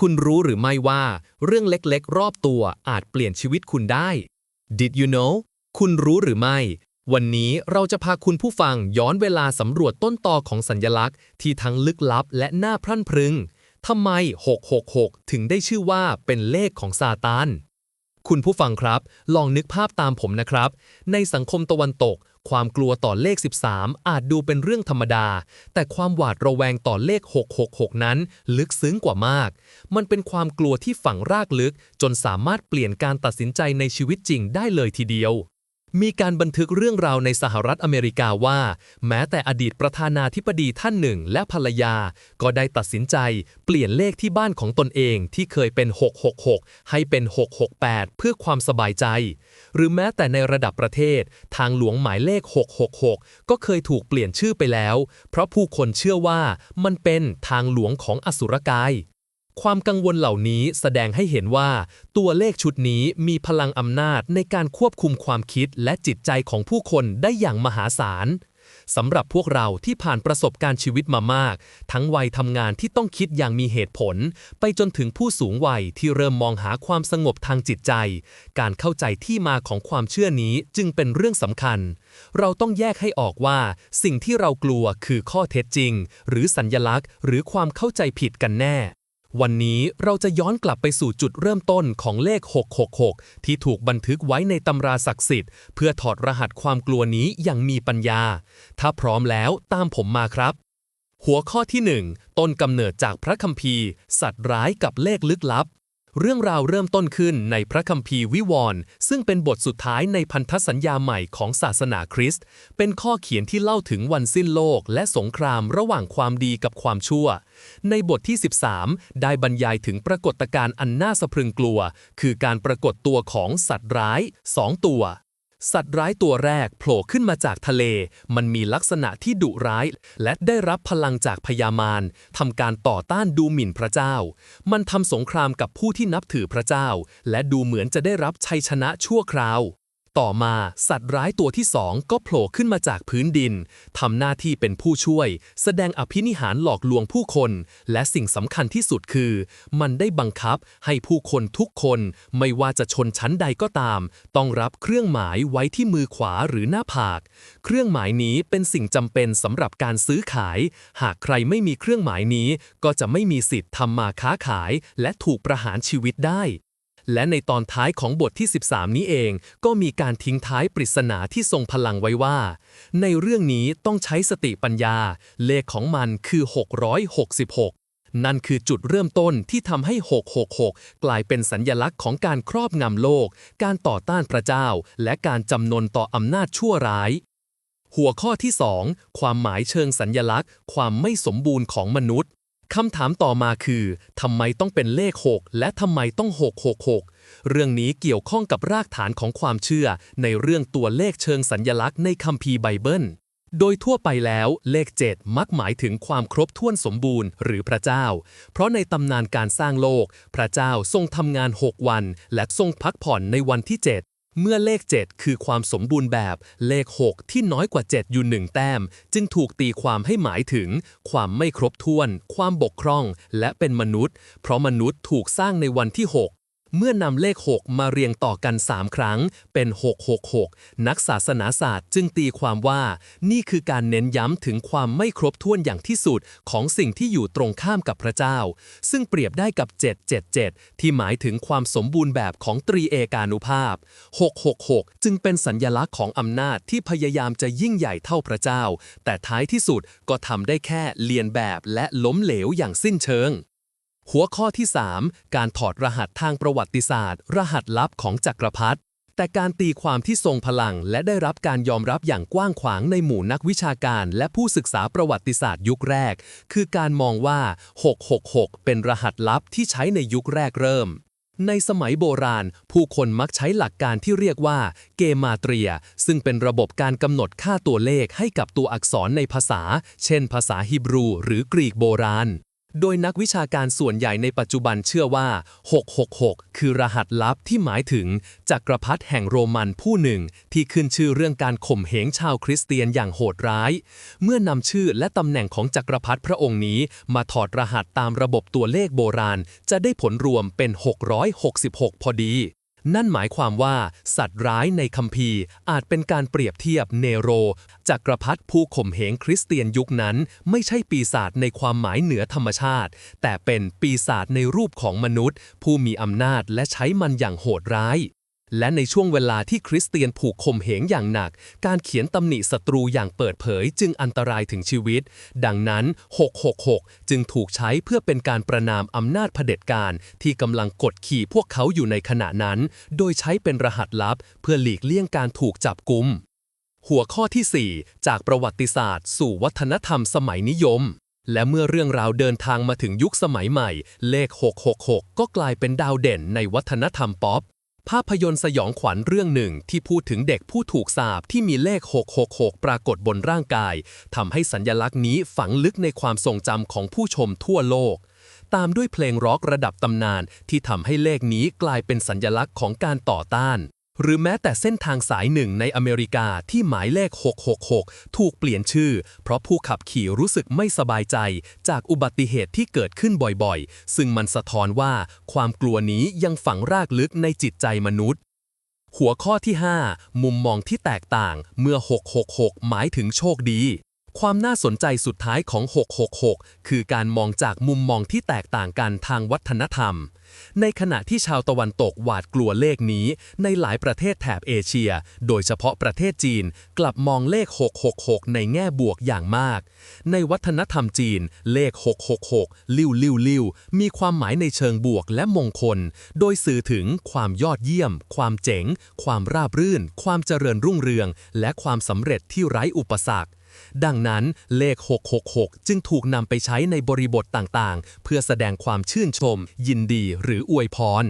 คุณรู้หรือไม่ว่า เรื่องเล็กๆ รอบตัวอาจเปลี่ยนชีวิตคุณได้ Did you know คุณรู้หรือไม่ วันนี้เราจะพาคุณผู้ฟังย้อนเวลาสำรวจต้นตอของสัญญลักษณ์ ที่ทั้งลึกลับและน่าพรั่นพรึงทำไม 666 ถึงได้ชื่อว่าเป็นเลขของซาตาน คุณผู้ฟังครับ ลองนึกภาพตามผมนะครับ ในสังคมตะวันตก ความกลัวต่อเลข 13 อาจดูเป็นเรื่องธรรมดา แต่ความหวาดระแวงต่อเลข 666 นั้น ลึกซึ้งกว่ามาก มันเป็นความกลัวที่ฝังรากลึก จนสามารถเปลี่ยนการตัดสินใจในชีวิตจริงได้เลยทีเดียว มีการบันทึกเรื่องราวในสหรัฐอเมริกาว่า แม้แต่อดีตประธานาธิบดีท่านหนึ่งและภรรยา ก็ได้ตัดสินใจเปลี่ยนเลขที่บ้านของตนเองที่เคยเป็น 666 ให้เป็น 668 เพื่อความสบายใจ หรือแม้แต่ในระดับประเทศ ทางหลวงหมายเลข 666 ก็เคยถูกเปลี่ยนชื่อไปแล้ว เพราะผู้คนเชื่อว่ามันเป็นทางหลวงของอสุรกาย ความกังวลเหล่านี้แสดงให้เห็นว่า ตัวเลขชุดนี้มีพลังอำนาจในการควบคุมความคิดและจิตใจของผู้คนได้อย่างมหาศาลสำหรับพวกเราที่ผ่านประสบการณ์ชีวิตมามาก ทั้งวัยทำงานที่ต้องคิดอย่างมีเหตุผล ไปจนถึงผู้สูงวัยที่เริ่มมองหาความสงบทางจิตใจ การเข้าใจที่มาของความเชื่อนี้จึงเป็นเรื่องสำคัญ เราต้องแยกให้ออกว่า สิ่งที่เรากลัวคือข้อเท็จจริง หรือสัญญลักษณ์ หรือความเข้าใจผิดกันแน่ วันนี้เราจะย้อนกลับไปสู่จุดเริ่มต้นของเลข 666 ที่ถูกบันทึกไว้ในตำราศักดิ์สิทธิ์ เพื่อถอดรหัสความกลัวนี้อย่างมีปัญญา ถ้าพร้อมแล้วตามผมมาครับ หัวข้อที่ 1 ต้นกำเนิดจากพระคัมภีร์ สัตว์ร้ายกับเลขลึกลับ เรื่องราวเริ่มต้นขึ้นในพระคัมภีร์วิวรณ์ซึ่งเป็นบทสุดท้ายในพันธสัญญาใหม่ของศาสนาคริสต์ เป็นข้อเขียนที่เล่าถึงวันสิ้นโลกและสงครามระหว่างความดีกับความชั่ว ในบทที่ 13 ได้บรรยายถึงปรากฏการณ์อันน่าสะพรึงกลัว คือการปรากฏตัวของสัตว์ร้ายสองตัว สัตว์ร้ายตัวแรกโผล่ขึ้นมาจากทะเล มันมีลักษณะที่ดุร้าย และได้รับพลังจากพญามารทำการต่อต้านดูหมิ่นพระเจ้า มันทำสงครามกับผู้ที่นับถือพระเจ้า และดูเหมือนจะได้รับชัยชนะชั่วคราว ต่อมาสัตว์ร้ายตัวที่สองก็โผล่ขึ้นมาจากพื้นดินทำหน้าที่เป็นผู้ช่วย แสดงอภินิหารหลอกลวงผู้คน และสิ่งสำคัญที่สุดคือ มันได้บังคับให้ผู้คนทุกคน ไม่ว่าจะชนชั้นใดก็ตาม ต้องรับเครื่องหมายไว้ที่มือขวาหรือหน้าผาก เครื่องหมายนี้เป็นสิ่งจำเป็นสำหรับการซื้อขาย หากใครไม่มีเครื่องหมายนี้ ก็จะไม่มีสิทธิ์ทำมาค้าขาย และถูกประหารชีวิตได้ และในตอนท้ายของบทที่ 13 นี้เอง ก็มีการทิ้งท้ายปริศนาที่ทรงพลังไว้ว่า ในเรื่องนี้ต้องใช้สติปัญญา เลขของมันคือ 666นั่นคือจุดเริ่มต้นที่ทำให้ 666 กลายเป็นสัญญลักษณ์ของการครอบงำโลก การต่อต้านพระเจ้า และการจำนนต่ออำนาจชั่วร้าย หัวข้อที่ 2 ความหมายเชิงสัญญลักษณ์ ความไม่สมบูรณ์ของมนุษย์ คำถามต่อมาคือทำไมต้องเป็นเลข 6 และทำไมต้อง 666 เรื่องนี้เกี่ยวข้องกับรากฐานของความเชื่อ ในเรื่องตัวเลขเชิงสัญญลักษณ์ในคัมภีร์ไบเบิล โดยทั่วไปแล้วเลข 7 มักหมายถึงความครบถ้วนสมบูรณ์หรือพระเจ้า เพราะในตำนานการสร้างโลก พระเจ้าทรงทำงาน 6 วัน และทรงพักผ่อนในวันที่ 7 เมื่อเลข 7 คือความสมบูรณ์แบบ เลข 6 ที่น้อยกว่า 7 อยู่หนึ่งแต้ม จึงถูกตีความให้หมายถึง ความไม่ครบถ้วน ความบกพร่อง และเป็นมนุษย์ เพราะมนุษย์ถูกสร้างในวันที่ 6 เมื่อนำเลข 6 มาเรียงต่อกัน 3 ครั้งเป็น 666 นักศาสนาศาสตร์จึงตีความว่า นี่คือการเน้นย้ำถึงความไม่ครบถ้วนอย่างที่สุดของสิ่งที่อยู่ตรงข้ามกับพระเจ้า ซึ่งเปรียบได้กับ 777 ที่หมายถึงความสมบูรณ์แบบของตรีเอกานุภาพ 666 จึงเป็นสัญญลักษณ์ของอำนาจที่พยายามจะยิ่งใหญ่เท่าพระเจ้า แต่ท้ายที่สุดก็ทำได้แค่เลียนแบบและล้มเหลวอย่างสิ้นเชิง หัวข้อที่ 3 การถอดรหัสทางประวัติศาสตร์ รหัสลับของจักรพรรดิแต่การตีความที่ทรงพลังและได้รับการยอมรับอย่างกว้างขวางในหมู่นักวิชาการและผู้ศึกษาประวัติศาสตร์ยุคแรก คือการมองว่า 666 เป็นรหัสลับที่ใช้ในยุคแรกเริ่ม ในสมัยโบราณ ผู้คนมักใช้หลักการที่เรียกว่า เกมาเตรีย ซึ่งเป็นระบบการกำหนดค่าตัวเลขให้กับตัวอักษรในภาษา เช่น ภาษาฮีบรู หรือกรีกโบราณ โดยนักวิชาการส่วนใหญ่ในปัจจุบันเชื่อว่า 666 คือรหัสลับที่หมายถึงจักรพรรดิแห่งโรมันผู้หนึ่ง ที่ขึ้นชื่อเรื่องการข่มเหงชาวคริสเตียนอย่างโหดร้าย เมื่อนำชื่อและตำแหน่งของจักรพรรดิพระองค์นี้ มาถอดรหัสตามระบบตัวเลขโบราณ จะได้ผลรวมเป็น 666 พอดี นั่นหมายความว่าสัตว์ร้ายในคัมภีร์อาจเป็นการเปรียบเทียบเนโร จักรพรรดิผู้ข่มเหงคริสเตียนยุคนั้น ไม่ใช่ปีศาจในความหมายเหนือธรรมชาติ แต่เป็นปีศาจในรูปของมนุษย์ ผู้มีอำนาจและใช้มันอย่างโหดร้าย และในช่วงเวลาที่คริสเตียนผูกข่มเหงอย่างหนัก การเขียนตำหนิศัตรูอย่างเปิดเผยจึงอันตรายถึงชีวิต ดังนั้น 666 จึงถูกใช้เพื่อเป็นการประนามอำนาจเผด็จการ ที่กำลังกดขี่พวกเขาอยู่ในขณะนั้น โดยใช้เป็นรหัสลับ เพื่อหลีกเลี่ยงการถูกจับกุม หัวข้อที่ 4 จากประวัติศาสตร์ สู่วัฒนธรรมสมัยนิยมและเมื่อเรื่องราวเดินทางมาถึงยุคสมัยใหม่ เลข 666 ก็กลายเป็นดาวเด่นในวัฒนธรรมป๊อป ภาพยนตร์สยองขวัญเรื่องหนึ่งที่พูดถึงเด็กผู้ถูกสาปที่มีเลข 666 ปรากฏบนร่างกายทำให้สัญญลักษณ์นี้ฝังลึกในความทรงจำของผู้ชมทั่วโลก ตามด้วยเพลงร็อกระดับตำนานที่ทำให้เลขนี้กลายเป็นสัญญลักษณ์ของการต่อต้าน หรือแม้แต่เส้นทางสายหนึ่งในอเมริกาที่หมายเลข 666 ถูกเปลี่ยนชื่อ เพราะผู้ขับขี่รู้สึกไม่สบายใจ จากอุบัติเหตุที่เกิดขึ้นบ่อยๆ ซึ่งมันสะท้อนว่าความกลัวนี้ยังฝังรากลึกในจิตใจมนุษย์ หัวข้อที่ 5 มุมมองที่แตกต่างเมื่อ 666 หมายถึงโชคดี ความน่าสนใจสุดท้ายของ 666 คือการมองจากมุมมองที่แตกต่างกันทางวัฒนธรรม ในขณะที่ชาวตะวันตกหวาดกลัวเลขนี้ ในหลายประเทศแถบเอเชีย โดยเฉพาะประเทศจีน กลับมองเลข 666 ในแง่บวกอย่างมาก ในวัฒนธรรมจีน เลข 666 ลิ้วลิ้วลิ้วมีความหมายในเชิงบวกและมงคล โดยสื่อถึงความยอดเยี่ยม ความเจ๋ง ความราบรื่น ความเจริญรุ่งเรือง และความสำเร็จที่ไร้อุปสรรค ดังนั้นเลข 666 จึงถูกนำไปใช้ในบริบทต่างๆ เพื่อแสดงความชื่นชม ยินดีหรืออวยพร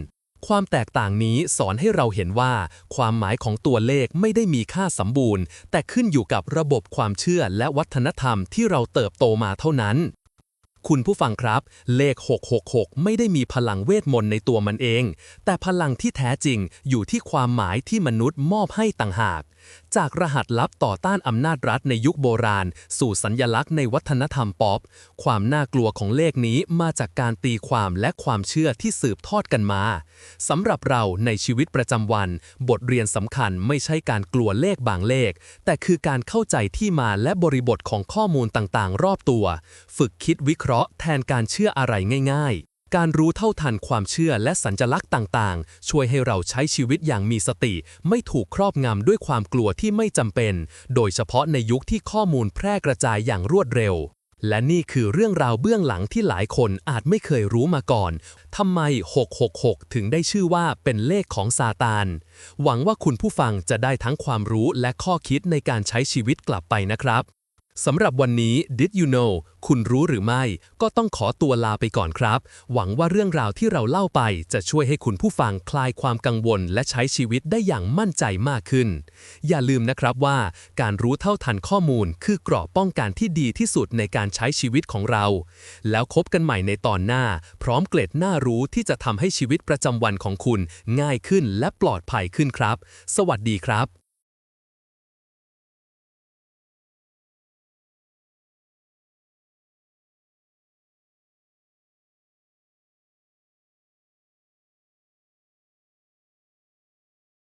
ความแตกต่างนี้สอนให้เราเห็นว่า ความหมายของตัวเลขไม่ได้มีค่าสมบูรณ์ แต่ขึ้นอยู่กับระบบความเชื่อและวัฒนธรรมที่เราเติบโตมาเท่านั้นคุณผู้ฟังครับ เลข 666 ไม่ได้มีพลังเวทมนต์ในตัวมันเอง แต่พลังที่แท้จริงอยู่ที่ความหมายที่มนุษย์มอบให้ต่างหาก จากรหัสลับต่อต้านอำนาจรัฐในยุคโบราณ สู่สัญญลักษณ์ในวัฒนธรรมป๊อป ความน่ากลัวของเลขนี้มาจากการตีความและความเชื่อที่สืบทอดกันมาสำหรับเราในชีวิตประจำวัน บทเรียนสำคัญไม่ใช่การกลัวเลขบางเลข แต่คือการเข้าใจที่มาและบริบทของข้อมูลต่างๆ รอบตัว ฝึกคิดวิเคราะห์แทนการเชื่ออะไรง่าย ๆ การรู้เท่าทันความเชื่อและสัญลักษณ์ต่างๆ ช่วยให้เราใช้ชีวิตอย่างมีสติ ไม่ถูกครอบงำด้วยความกลัวที่ไม่จำเป็น โดยเฉพาะในยุคที่ข้อมูลแพร่กระจายอย่างรวดเร็ว และนี่คือเรื่องราวเบื้องหลังที่หลายคนอาจไม่เคยรู้มาก่อน ทำไม 666 ถึงได้ชื่อว่าเป็นเลขของซาตาน หวังว่าคุณผู้ฟังจะได้ทั้งความรู้และข้อคิดในการใช้ชีวิตกลับไปนะครับ สำหรับวันนี้ Did you know คุณรู้หรือไม่ ก็ต้องขอตัวลาไปก่อนครับ หวังว่าเรื่องราวที่เราเล่าไป จะช่วยให้คุณผู้ฟังคลายความกังวล และใช้ชีวิตได้อย่างมั่นใจมากขึ้น อย่าลืมนะครับว่า การรู้เท่าทันข้อมูล คือเกราะป้องกันที่ดีที่สุดในการใช้ชีวิตของเรา แล้วพบกันใหม่ในตอนหน้า พร้อมเกร็ดน่ารู้ที่จะทำให้ชีวิตประจำวันของคุณ ง่ายขึ้นและปลอดภัยขึ้นครับ สวัสดีครับ